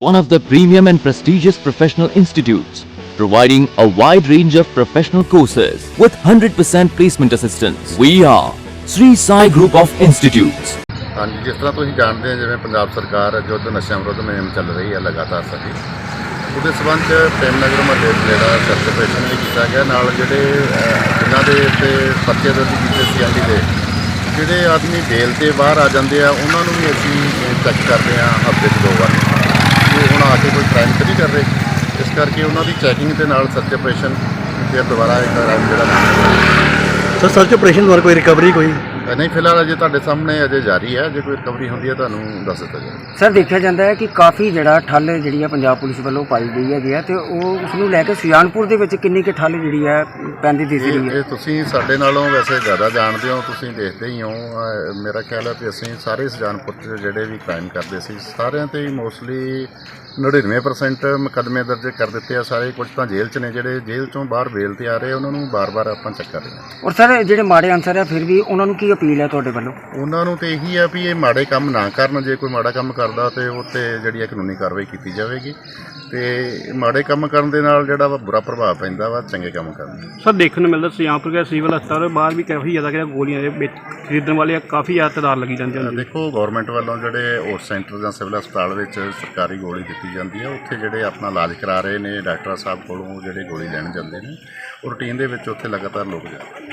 one of the premium and prestigious professional institutes, providing a wide range of professional courses with 100% placement assistance. We are Sri Sai Group of Institutes. ਹਾਂਜੀ ਜਿਸ ਤਰ੍ਹਾਂ ਤੁਸੀਂ ਜਾਣਦੇ ਹੋ ਜਿਵੇਂ ਪੰਜਾਬ ਸਰਕਾਰ ਯੁੱਧ ਨਸ਼ਿਆਂ ਵਿਰੁੱਧ ਮੁਹਿੰਮ ਚੱਲ ਰਹੀ ਹੈ ਲਗਾਤਾਰ ਸਾਡੀ ਉਹਦੇ ਸਬੰਧ ਚ ਪ੍ਰੇਮ ਨਗਰ ਮਹੱਲੇ 'ਚ ਜਿਹੜਾ ਸਰਚ ਆਪਰੇਸ਼ਨ ਵੀ ਕੀਤਾ ਗਿਆ ਨਾਲ ਜਿਹੜੇ ਅਹ, ਜਿਨ੍ਹਾਂ ਦੇ ਉੱਤੇ ਪਰਚੇ ਦਰਜ ਕੀਤੇ ਸੀ ਐਂਡੀ ਦੇ ਜਿਹੜੇ ਆਦਮੀ ਬੇਲ ਤੇ ਬਾਹਰ ਆ ਜਾਂਦੇ ਆ ਉਹਨਾਂ ਨੂੰ ਵੀ ਅਸੀਂ ਚੈੱਕ ਕਰਦੇ ਆ ਹਫ਼ਤੇ 'ਚ ਦੋ ਵਾਰ ਉਹ ਹੁਣ ਆ ਕੇ ਕੋਈ ਕ੍ਰਾਈਮ ਤਾਂ ਨਹੀਂ ਕਰ ਰਹੇ। ਇਸ ਕਰਕੇ ਉਹਨਾਂ ਦੀ ਚੈਕਿੰਗ ਦੇ ਨਾਲ ਸਰਚ ਆਪਰੇਸ਼ਨ ਫਿਰ ਦੁਬਾਰਾ ਇੱਕ ਕ੍ਰਾਈਮ ਜਿਹੜਾ ਸਰ ਸਰਚ ਆਪਰੇਸ਼ਨ ਦੁਆਰਾ ਕੋਈ ਰਿਕਵਰੀ ਕੋਈ? ਨਹੀਂ ਫਿਲਹਾਲ ਅਜੇ ਤੁਹਾਡੇ ਸਾਹਮਣੇ ਅਜੇ ਜਾਰੀ ਹੈ। ਜੇ ਕੋਈ ਰਿਕਵਰੀ ਹੁੰਦੀ ਹੈ ਤੁਹਾਨੂੰ ਦੱਸ ਦਿੱਤਾ ਜਾਏਗਾ। ਸਰ ਦੇਖਿਆ ਜਾਂਦਾ ਹੈ ਕਿ ਕਾਫੀ ਜਿਹੜਾ ਠੱਲ ਜਿਹੜੀ ਹੈ ਪੰਜਾਬ ਪੁਲਿਸ ਵੱਲੋਂ ਪਾਈ ਗਈ ਹੈਗੀ ਹੈ ਤੇ ਉਹ ਉਸ ਨੂੰ ਲੈ ਕੇ ਸੁਜਾਨਪੁਰ ਦੇ ਵਿੱਚ ਕਿੰਨੀ ਕੁ ਠੱਲ ਜਿਹੜੀ ਹੈ ਪੈਂਦੀ ਦਿਸ ਰਹੀ ਇਹ ਹੈ? ਇਹ ਤੁਸੀਂ ਸਾਡੇ ਨਾਲੋਂ ਵੈਸੇ ਜ਼ਿਆਦਾ ਜਾਣਦੇ ਹੋ ਤੁਸੀਂ ਦੇਖਦੇ ਹੀ ਹੋ। ਮੇਰਾ ਖਿਆਲ ਹੈ ਕਿ ਅਸੀਂ ਸਾਰੇ ਸੁਜਾਨਪੁਰ 'ਚ ਜਿਹੜੇ ਵੀ ਕ੍ਰਾਈਮ ਕਰਦੇ ਸੀ ਸਾਰਿਆਂ ਤੇ ਹੀ ਮੋਸਟਲੀ 99% ਮੁਕੱਦਮੇ ਦਰਜ ਕਰ ਦਿੱਤੇ ਆ। ਸਾਰੇ ਕੁਝ ਤਾਂ ਜੇਲ੍ਹ 'ਚ ਨੇ ਜਿਹੜੇ ਜੇਲ੍ਹ 'ਚੋਂ ਬਾਹਰ ਬੇਲ ਤੇ ਆ ਰਹੇ ਉਹਨਾਂ ਨੂੰ ਬਾਰ-ਬਾਰ ਆਪਾਂ ਚੈੱਕ ਕਰ ਰਹੇ ਹਾਂ। ਔਰ ਸਰ ਜਿਹੜੇ ਮਾੜੇ ਅਨਸਰ ਹੈ ਫਿਰ ਵੀ ਉਹਨਾਂ ਨੂੰ ਕੀ ਅਪੀਲ ਹੈ ਤੁਹਾਡੇ ਵੱਲੋਂ? ਉਹਨਾਂ ਨੂੰ ਤੇ ਇਹੀ ਆ ਵੀ ਇਹ ਮਾੜੇ ਕੰਮ ਨਾ ਕਰਨ। ਜੇ ਕੋਈ ਮਾੜਾ ਕੰਮ ਕਰਦਾ ਤੇ ਉਹ ਤੇ ਜਿਹੜੀ ਆ ਕਾਨੂੰਨੀ ਕਾਰਵਾਈ ਕੀਤੀ ਜਾਵੇਗੀ। ਤੇ ਮਾੜੇ ਕੰਮ ਕਰਨ ਦੇ ਨਾਲ ਜਿਹੜਾ ਵਾ ਬੁਰਾ ਪ੍ਰਭਾਵ ਪੈਂਦਾ ਵਾ ਚੰਗੇ ਕੰਮ ਕਰਨ ਦਾ। ਸਰ ਦੇਖਣ ਨੂੰ ਮਿਲਦਾ ਸੁਜਾਨਪੁਰ ਗਿਆ ਸਿਵਲ ਹਸਪਤਾਲ ਬਾਹਰ ਵੀ ਕਾਫੀ ਜ਼ਿਆਦਾ ਕਿਹੜਾ ਗੋਲੀਆਂ ਦੇ ਵਿੱਚ ਖਰੀਦਣ ਵਾਲੇ ਆ, ਕਾਫੀ ਜ਼ਿਆਦਾ ਤਾਦਾਦ ਲੱਗੀ ਜਾਂਦੀ ਹੁੰਦੀ ਹੈ ਦੇਖੋ ਗਵਰਨਮੈਂਟ ਵੱਲੋਂ ਜਿਹੜੇ ਉਸ ਸੈਂਟਰ ਜਾਂ ਸਿਵਲ ਹਸਪਤਾਲ ਵਿੱਚ ਸਰਕਾਰੀ ਗੋਲੀ ਦਿੱਤੀ ਕੀਤੀ ਜਾਂਦੀ ਹੈ। ਉੱਥੇ ਜਿਹੜੇ ਆਪਣਾ ਇਲਾਜ ਕਰਾ ਰਹੇ ਨੇ, ਡਾਕਟਰ ਸਾਹਿਬ ਕੋਲੋਂ ਜਿਹੜੇ ਗੋਲੀ ਲੈਣ ਜਾਂਦੇ ਨੇ, ਉਹ ਰੂਟੀਨ ਦੇ ਵਿੱਚ ਉੱਥੇ ਲਗਾਤਾਰ ਲੋਕ ਜਾਂਦੇ ਨੇ।